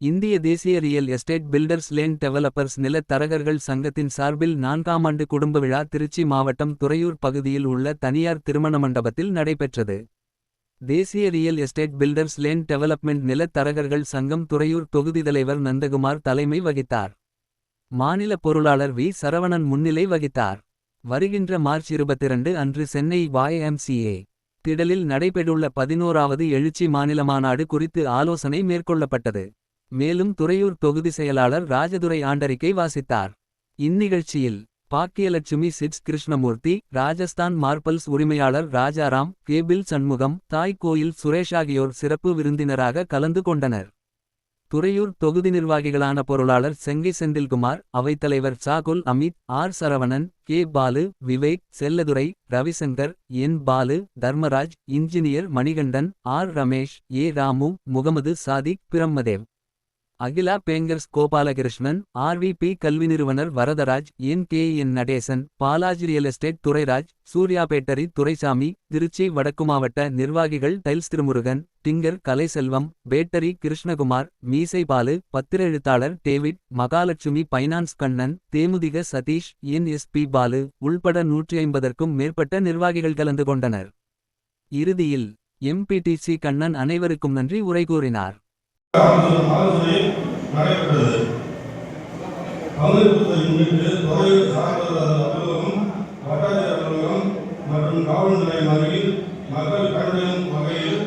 இந்திய தேசிய real estate builders land developers நிலத்தரகர்கள் சங்கத்தின் சார்பில் நான்காம் ஆண்டு குடும்ப விழா திருச்சி மாவட்டம் துறையூர் பகுதியில் உள்ள தனியார் திருமண மண்டபத்தில் நடைபெற்றது. தேசிய real estate builders land development நிலத்தரகர்கள் சங்கம் துறையூர் தொகுதி தலைவர் நந்தகுமார் தலைமை வகித்தார். மாநில பொருளாளர் வி சரவணன் முன்னிலை வகித்தார். வருகின்ற மார்ச் 22 அன்று சென்னை வாய்எம்சிஏ திடலில் நடைபெற்றுள்ள பதினோராவது எழுச்சி மாநில மாநாடு குறித்து ஆலோசனை மேற்கொள்ளப்பட்டது. மேலும் துறையூர் தொகுதி செயலாளர் ராஜதுரை ஆண்டறிக்கை வாசித்தார். இந்நிகழ்ச்சியில் பாக்கியலட்சுமி சிட்ஸ் கிருஷ்ணமூர்த்தி ராஜஸ்தான் மார்பல்ஸ் உரிமையாளர் ராஜாராம் கேபிள் சண்முகம் தாய் கோயில் சுரேஷ் ஆகியோர் சிறப்பு விருந்தினராக கலந்து கொண்டனர். துறையூர் தொகுதி நிர்வாகிகளான பொருளாளர் செங்கை செந்தில்குமார் அவைத்தலைவர் Shahul Amit R. Saravanan K. Balu Vivek Selladurai Ravishankar N. Balu Dharmaraj engineer Manikandan R. Ramesh A. Ramu Mohammed Sadiq Brahmadev. Akila bankers Gopalakrishnan RVP கல்வி நிறுவனர் Varadaraj N. K. N. Natesan Balaji real estate Durairaj Surya battery Duraisamy Tiruchi வடக்கு மாவட்ட நிர்வாகிகள் tiles Thirumurugan tinker Kalaiselvam battery Krishnakumar மீசை Balu David Mahalakshmi finance Kannan DMDK Sathish N. S. P. Balu உள்பட நூற்றி ஐம்பதற்கும் மேற்பட்ட நிர்வாகிகள் கலந்து கொண்டனர். இறுதியில் எம்பிடிசி கண்ணன் அனைவருக்கும் நன்றி உரை கூறினார். ஆலோசனை நடைபெற்றது. பங்கேற்பதை முன்னிட்டு துறை சார்ந்த அலுவலகம் வட்டாட்சியர் அலுவலகம் மற்றும் காவல் நிலையம் அருகில் மக்கள் கண்டறியும் வகையில்